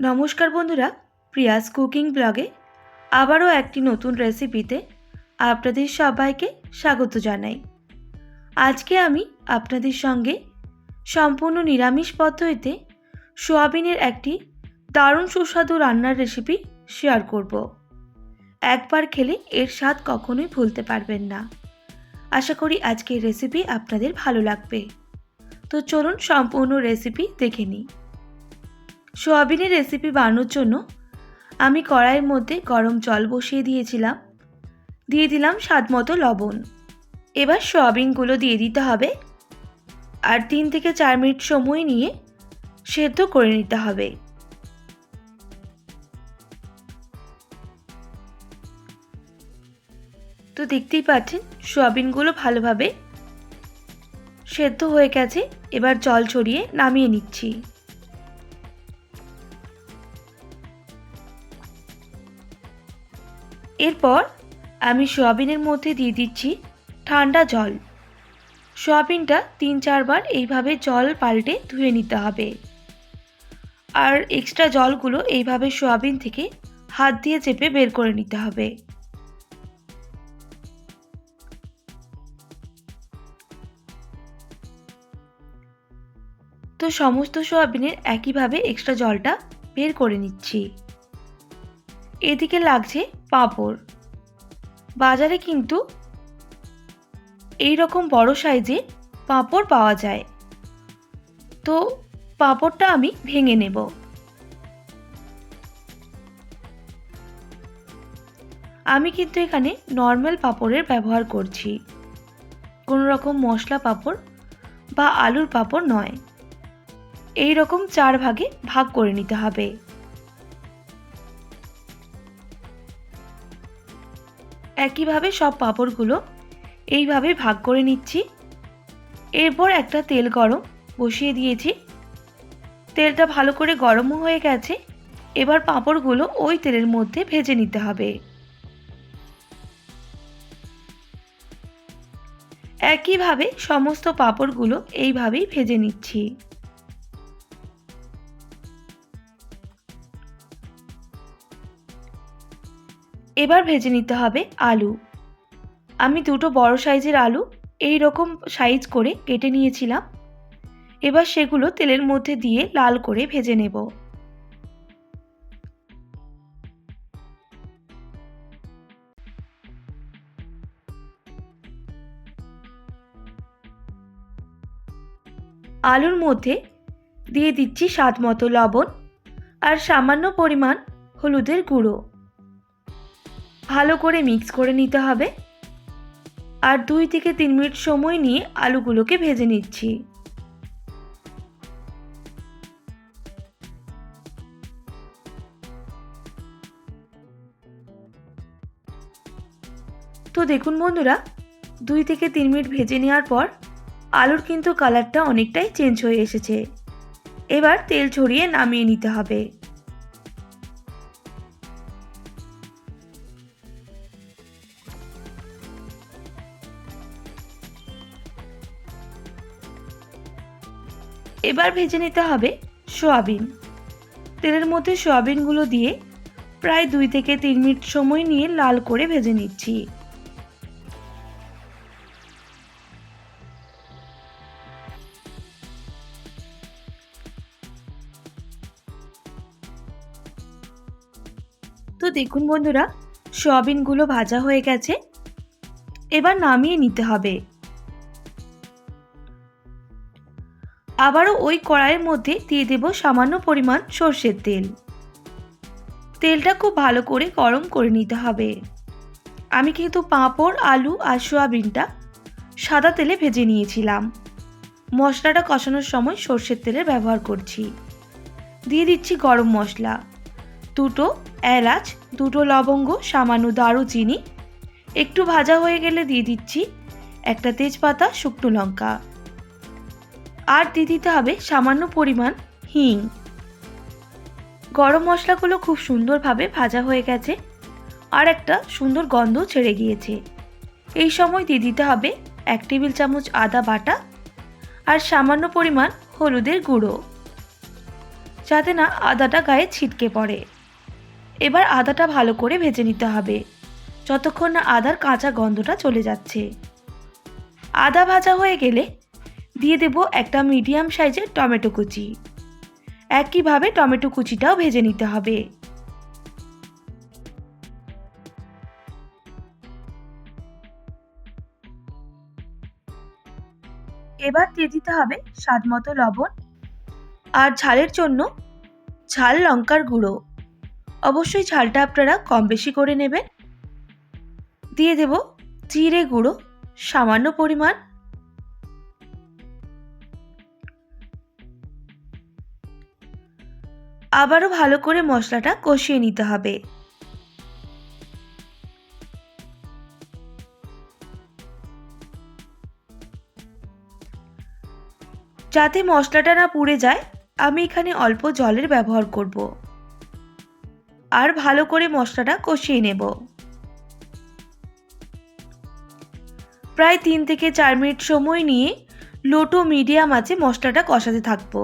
নমস্কার বন্ধুরা, Prius cooking ব্লগে আবারও একটি নতুন রেসিপিতে আপনাদের সবাইকে স্বাগত জানাই। আজকে আমি আপনাদের সঙ্গে সম্পূর্ণ নিরামিষ পদ্ধতিতে সোয়াবিনের একটি দারুণ সুস্বাদু রান্নার রেসিপি শেয়ার করব। একবার খেলে এর স্বাদ কখনোই ভুলতে পারবেন না। আশা করি আজকের রেসিপি আপনাদের ভালো লাগবে। তো চলুন সম্পূর্ণ রেসিপি দেখে নিই। সোয়াবিনের রেসিপি বানানোর জন্য আমি কড়াইয়ের মধ্যে গরম জল বসিয়ে দিয়েছিলাম। দিয়ে দিলাম স্বাদ মতো লবণ। এবার সোয়াবিনগুলো দিয়ে দিতে হবে। আর তিন থেকে চার মিনিট সময় নিয়ে সেদ্ধ করে নিতে হবে। তো দেখতেই পাচ্ছেন, সোয়াবিনগুলো ভালোভাবে সেদ্ধ হয়ে গেছে। এবার জল ছড়িয়ে নামিয়ে নিচ্ছি। এরপর আমি সোয়াবিনের মধ্যে দিয়ে দিচ্ছি ঠান্ডা জল। সোয়াবিনটা তিন চারবার এইভাবে জল পাল্টে ধুয়ে নিতে হবে। আর এক্সট্রা জলগুলো এইভাবে সোয়াবিন থেকে হাত দিয়ে চেপে বের করে নিতে হবে। তো সমস্ত সোয়াবিনের একইভাবে এক্সট্রা জলটা বের করে নিচ্ছি। এদিকে লাগছে পাঁপড়। বাজারে কিন্তু এই রকম বড় সাইজে পাঁপড় পাওয়া যায়। তো পাঁপড়টা আমি ভেঙে নেব। আমি কিন্তু এখানে নর্মাল পাঁপড়ের ব্যবহার করছি। কোনো রকম মশলা পাঁপড় বা আলুর পাঁপড় নয়। এই রকম চার ভাগে ভাগ করে নিতে হবে। একইভাবে সব পাঁপড়গুলো এইভাবে ভাগ করে নিচ্ছি। এরপর একটা তেল গরম বসিয়ে দিয়েছি। তেলটা ভালো করে গরমও হয়ে গেছে। এবার পাঁপড়গুলো ওই তেলের মধ্যে ভেজে নিতে হবে। একইভাবে সমস্ত পাঁপড়গুলো এইভাবেই ভেজে নিচ্ছি। এবার ভেজে নিতে হবে আলু। আমি দুটো বড় সাইজের আলু এই রকম সাইজ করে কেটে নিয়েছিলাম। এবার সেগুলো তেলের মধ্যে দিয়ে লাল করে ভেজে নেব। আলুর মধ্যে দিয়ে দিচ্ছি স্বাদ মতো লবণ আর সামান্য পরিমাণ হলুদের গুঁড়ো। ভালো করে মিক্স করে নিতে হবে। আর দুই থেকে তিন মিনিট সময় নিয়ে আলুগুলোকে ভেজে নিচ্ছি। তো দেখুন বন্ধুরা, দুই থেকে তিন মিনিট ভেজে নেওয়ার পর আলুর কিন্তু কালারটা অনেকটাই চেঞ্জ হয়ে এসেছে। এবার তেল ছড়িয়ে নামিয়ে নিতে হবে। এবার ভেজে নিতে হবে সোয়াবিন। তেলের মধ্যে সোয়াবিনগুলো দিয়ে প্রায় দুই থেকে তিন মিনিট সময় নিয়ে লাল করে ভেজে নিচ্ছি। তো দেখুন বন্ধুরা, সোয়াবিনগুলো ভাজা হয়ে গেছে। এবার নামিয়ে নিতে হবে। আবারও ওই কড়াইয়ের মধ্যে দিয়ে দেব সামান্য পরিমাণ সর্ষের তেল। তেলটা খুব ভালো করে গরম করে নিতে হবে। আমি কিন্তু পাঁপড়, আলু আর সোয়াবিনটা সাদা তেলে ভেজে নিয়েছিলাম। মশলাটা কষানোর সময় সর্ষের তেলের ব্যবহার করছি। দিয়ে দিচ্ছি গরম মশলা। দুটো এলাচ, দুটো লবঙ্গ, সামান্য দারুচিনি। একটু ভাজা হয়ে গেলে দিয়ে দিচ্ছি একটা তেজপাতা, শুকনো লঙ্কা। আর দিয়ে দিতে হবে সামান্য পরিমাণ হিং। গরম মশলাগুলো খুব সুন্দরভাবে ভাজা হয়ে গেছে আর একটা সুন্দর গন্ধ ছেড়ে গিয়েছে। এই সময় দিয়ে দিতে হবে এক টেবিল চামচ আদা বাটা আর সামান্য পরিমাণ হলুদের গুঁড়ো যাতে না আদাটা গায়ে ছিটকে পড়ে। এবার আদাটা ভালো করে ভেজে নিতে হবে যতক্ষণ না আদার কাঁচা গন্ধটা চলে যাচ্ছে। আদা ভাজা হয়ে গেলে দিয়ে দেব একটা মিডিয়াম সাইজের টমেটো কুচি। একইভাবে টমেটো কুচিটাও ভেজে নিতে হবে। এবার দিয়ে দিতে হবে স্বাদ মতো লবণ আর ঝালের জন্য ঝাল লঙ্কার গুঁড়ো। অবশ্যই ঝালটা আপনারা কম বেশি করে নেবেন। দিয়ে দেব জিরে গুঁড়ো, সামান্য পরিমাণ আবারও ভালো করে মশলাটা কষিয়ে নিতে হবে। যাতে মশলাটা না পুড়ে যায়, আমি এখানে অল্প জলের ব্যবহার করব। আর ভালো করে মশলাটা কষিয়ে নেব। প্রায় তিন থেকে চার মিনিট সময় নিয়ে লোটো মিডিয়াম আছে মশলাটা কষাতে থাকব।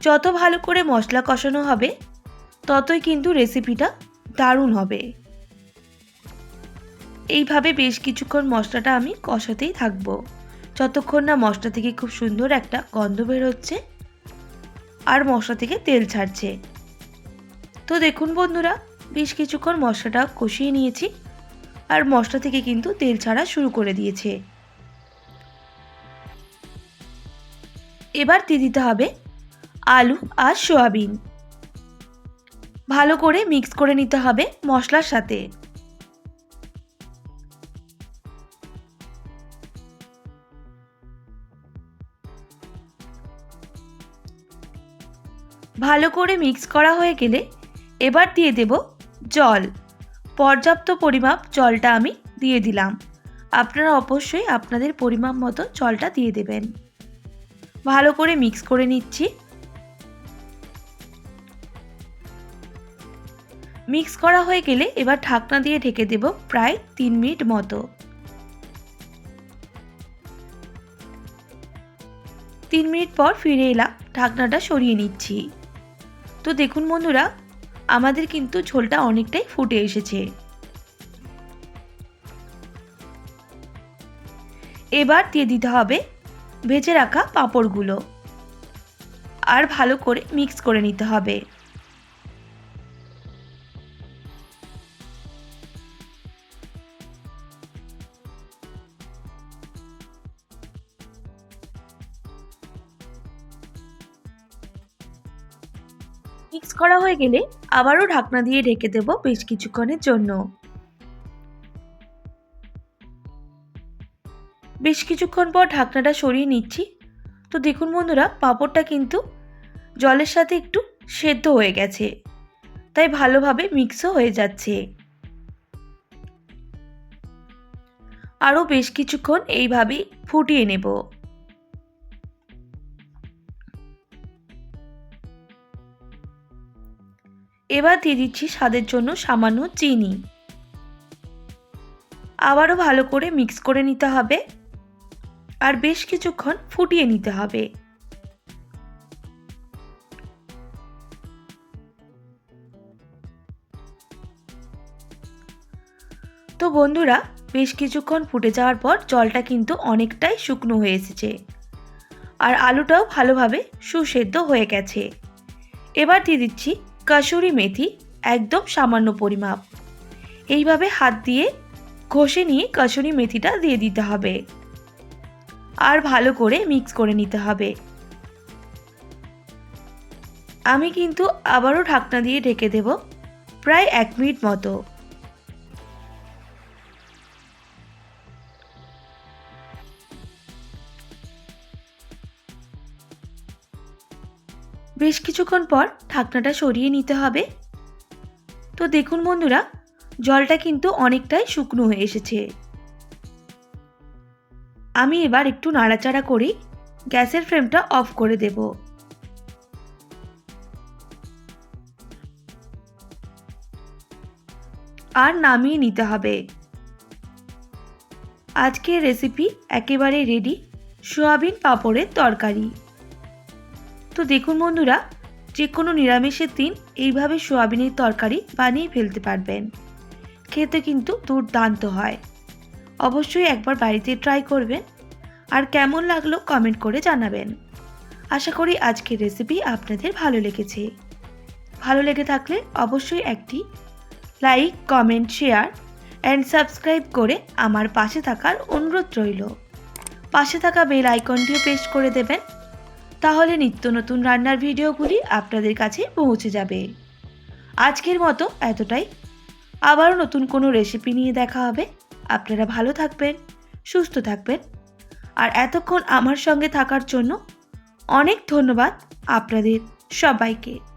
যত ভালো করে মশলা কষানো হবে, ততই কিন্তু রেসিপিটা দারুণ হবে। এইভাবে বেশ কিছুক্ষণ মশলাটা আমি কষাতেই থাকব। যতক্ষণ না মশলা থেকে খুব সুন্দর একটা গন্ধ বের হচ্ছে আর মশলা থেকে তেল ছাড়ছে। তো দেখুন বন্ধুরা, বেশ কিছুক্ষণ মশলাটা কষিয়ে নিয়েছি আর মশলা থেকে কিন্তু তেল ছাড়া শুরু করে দিয়েছে। এবার দিয়ে দিতে হবে আলু আর সোয়াবিন। ভালো করে মিক্স করে নিতে হবে মশলার সাথে। ভালো করে মিক্স করা হয়ে গেলে এবার দিয়ে দেব জল। পর্যাপ্ত পরিমাপ জলটা আমি দিয়ে দিলাম। আপনারা অবশ্যই আপনাদের পরিমাপ মতো জলটা দিয়ে দেবেন। ভালো করে মিক্স করে নিচ্ছি। মিক্স করা হয়ে গেলে এবার ঢাকনা দিয়ে ঢেকে দেব প্রায় তিন মিনিট মতো। তিন মিনিট পর ফিরে এলাম, ঢাকনাটা সরিয়ে নিচ্ছি। তো দেখুন বন্ধুরা, আমাদের কিন্তু ঝোলটা অনেকটাই ফুটে এসেছে। এবার দিয়ে দিতে হবে ভেজে রাখা পাঁপড়গুলো। আর ভালো করে মিক্স করে নিতে হবে। করা হয়ে গেলে আবারও ঢাকনা দিয়ে ঢেকে দেব বেশ কিছুক্ষণের জন্য। বেশ কিছুক্ষণ পর ঢাকনাটা সরিয়ে নিচ্ছি। তো দেখুন বন্ধুরা, পাঁপড়টা কিন্তু জলের সাথে একটু সেদ্ধ হয়ে গেছে। তাই ভালোভাবে মিক্সও হয়ে যাচ্ছে। আরও বেশ কিছুক্ষণ এইভাবেই ফুটিয়ে নেব। এবার দিয়ে দিচ্ছি স্বাদের জন্য সামান্য চিনি। আবারও ভালো করে মিক্স করে নিতে হবে। আর বেশ কিছুক্ষণ ফুটিয়ে নিতে হবে। তো বন্ধুরা, বেশ কিছুক্ষণ ফুটে যাওয়ার পর জলটা কিন্তু অনেকটাই শুকনো হয়ে এসেছে। আর আলুটাও ভালোভাবে সুসেদ্ধ হয়ে গেছে। এবার দিয়ে দিচ্ছি কাসুরি মেথি একদম সামান্য পরিমাপ। এইভাবে হাত দিয়ে ঘষে নিয়ে কাসুরি মেথিটা দিয়ে দিতে হবে। আর ভালো করে মিক্স করে নিতে হবে। আমি কিন্তু আবারও ঢাকনা দিয়ে ঢেকে দেব প্রায় এক মিনিট মতো। বেশ কিছুক্ষণ পর ঢাকনাটা সরিয়ে নিতে হবে। তো দেখুন বন্ধুরা, জলটা কিন্তু অনেকটাই শুকনো হয়ে এসেছে। আমি এবার একটু নাড়াচাড়া করি গ্যাসের ফ্লেমটা অফ করে দেব। আর নামিয়ে নিতে হবে। আজকের রেসিপি একেবারে রেডি সোয়াবিন পাঁপড়ের তরকারি। তো দেখুন বন্ধুরা যে কোনো নিরামিষের দিন এইভাবে সোয়াবিনের তরকারি বানিয়ে ফেলতে পারবেন। খেতে কিন্তু দুর্দান্ত হয়। অবশ্যই একবার বাড়িতে ট্রাই করবেন আর কেমন লাগল কমেন্ট করে জানাবেন। আশা করি আজকের রেসিপি আপনাদের ভালো লেগেছে। ভালো লেগে থাকলে অবশ্যই একটি like, comment, share and subscribe করে আমার পাশে থাকার অনুরোধ রইল। পাশে থাকা বেল আইকনটিও প্রেস করে দেবেন তাহলে নিত্য নতুন রান্নার ভিডিওগুলি আপনাদের কাছে পৌঁছে যাবে। আজকের মতো এতটাই। আবারও নতুন কোনো রেসিপি নিয়ে দেখা হবে। আপনারা ভালো থাকবেন, সুস্থ থাকবেন। আর এতক্ষণ আমার সঙ্গে থাকার জন্য অনেক ধন্যবাদ আপনাদের সবাইকে।